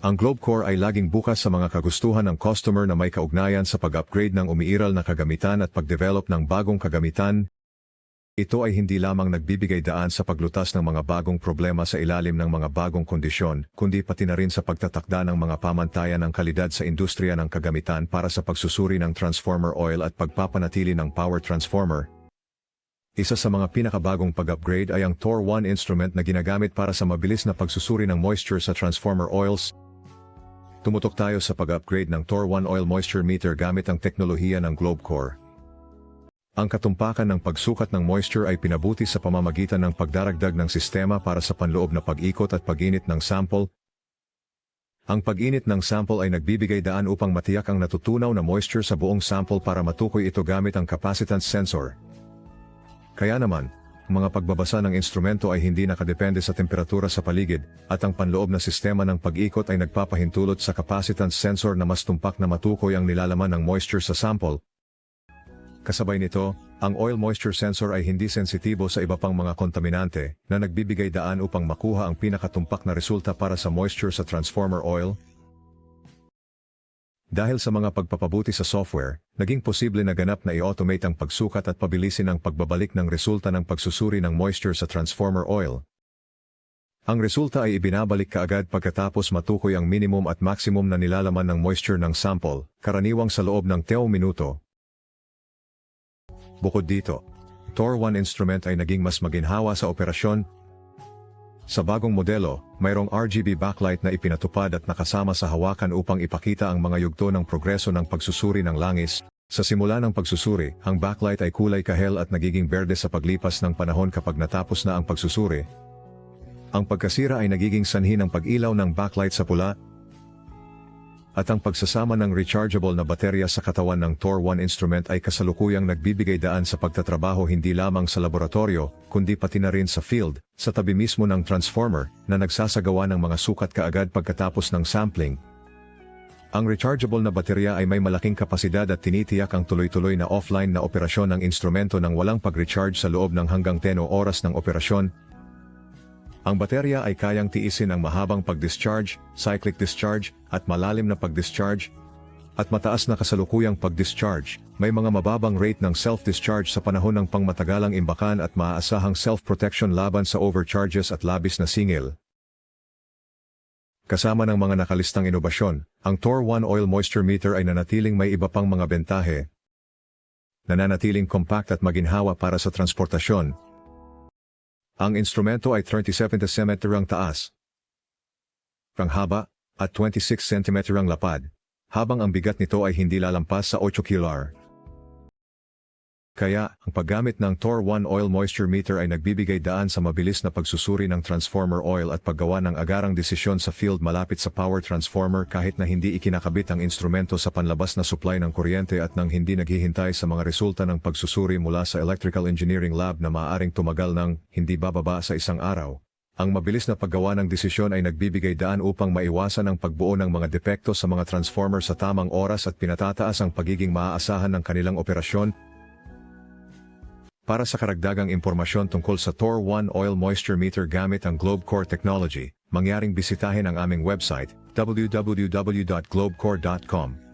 Ang Globecore ay laging bukas sa mga kagustuhan ng customer na may kaugnayan sa pag-upgrade ng umiiral na kagamitan at pag-develop ng bagong kagamitan. Ito ay hindi lamang nagbibigay daan sa paglutas ng mga bagong problema sa ilalim ng mga bagong kondisyon, kundi pati na rin sa pagtatakda ng mga pamantayan ng kalidad sa industriya ng kagamitan para sa pagsusuri ng transformer oil at pagpapanatili ng power transformer. Isa sa mga pinakabagong pag-upgrade ay ang Tor 1 instrument na ginagamit para sa mabilis na pagsusuri ng moisture sa transformer oils. Tumutok tayo sa pag-upgrade ng Tor 1 Oil Moisture Meter gamit ang teknolohiya ng Globecore. Ang katumpakan ng pagsukat ng moisture ay pinabuti sa pamamagitan ng pagdaragdag ng sistema para sa panloob na pag-ikot at pag-init ng sample. Ang pag-init ng sample ay nagbibigay daan upang matiyak ang natutunaw na moisture sa buong sample para matukoy ito gamit ang capacitance sensor. Kaya naman, mga pagbabasa ng instrumento ay hindi nakadepende sa temperatura sa paligid, at ang panloob na sistema ng pag-ikot ay nagpapahintulot sa capacitance sensor na mas tumpak na matukoy ang nilalaman ng moisture sa sample. Kasabay nito, ang oil moisture sensor ay hindi sensitibo sa iba pang mga kontaminante na nagbibigay daan upang makuha ang pinakatumpak na resulta para sa moisture sa transformer oil, dahil sa mga pagpapabuti sa software, naging posible na ganap na i-automate ang pagsukat at pabilisin ang pagbabalik ng resulta ng pagsusuri ng moisture sa transformer oil. Ang resulta ay ibinabalik kaagad pagkatapos matukoy ang minimum at maximum na nilalaman ng moisture ng sample, karaniwang sa loob ng 10 minuto. Bukod dito, Tor 1 instrument ay naging mas maginhawa sa operasyon sa bagong modelo, mayroong RGB backlight na ipinatupad at nakasama sa hawakan upang ipakita ang mga yugto ng progreso ng pagsusuri ng langis. Sa simula ng pagsusuri, ang backlight ay kulay kahel at nagiging berde sa paglipas ng panahon kapag natapos na ang pagsusuri. Ang pagkasira ay nagiging sanhi ng pag-ilaw ng backlight sa pula, at ang pagsasama ng rechargeable na baterya sa katawan ng Tor 1 instrument ay kasalukuyang nagbibigay daan sa pagtatrabaho hindi lamang sa laboratorio, kundi pati na rin sa field, sa tabi mismo ng transformer, na nagsasagawa ng mga sukat kaagad pagkatapos ng sampling. Ang rechargeable na baterya ay may malaking kapasidad at tinitiyak ang tuloy-tuloy na offline na operasyon ng instrumento nang walang pag-recharge sa loob ng hanggang 10 oras ng operasyon, ang baterya ay kayang tiisin ang mahabang pag-discharge, cyclic discharge, at malalim na pag-discharge, at mataas na kasalukuyang pag-discharge, may mga mababang rate ng self-discharge sa panahon ng pangmatagalang imbakan at maaasahang self-protection laban sa overcharges at labis na singil. Kasama ng mga nakalistang inobasyon, ang Tor 1 Oil Moisture Meter ay nanatiling may iba pang mga bentahe. Nananatiling compact at maginhawa para sa transportasyon, ang instrumento ay 37 cm ang taas, ang haba, at 26 cm ang lapad, habang ang bigat nito ay hindi lalampas sa 8 kg. Kaya, ang paggamit ng Tor 1 Oil Moisture Meter ay nagbibigay daan sa mabilis na pagsusuri ng transformer oil at paggawa ng agarang desisyon sa field malapit sa power transformer kahit na hindi ikinakabit ang instrumento sa panlabas na supply ng kuryente at nang hindi naghihintay sa mga resulta ng pagsusuri mula sa Electrical Engineering Lab na maaaring tumagal ng hindi bababa sa isang araw. Ang mabilis na paggawa ng desisyon ay nagbibigay daan upang maiwasan ang pagbuo ng mga depekto sa mga transformer sa tamang oras at pinatataas ang pagiging maaasahan ng kanilang operasyon para sa karagdagang impormasyon tungkol sa Tor 1 Oil Moisture Meter gamit ang Globecore technology, mangyaring bisitahin ang aming website, www.globecore.com.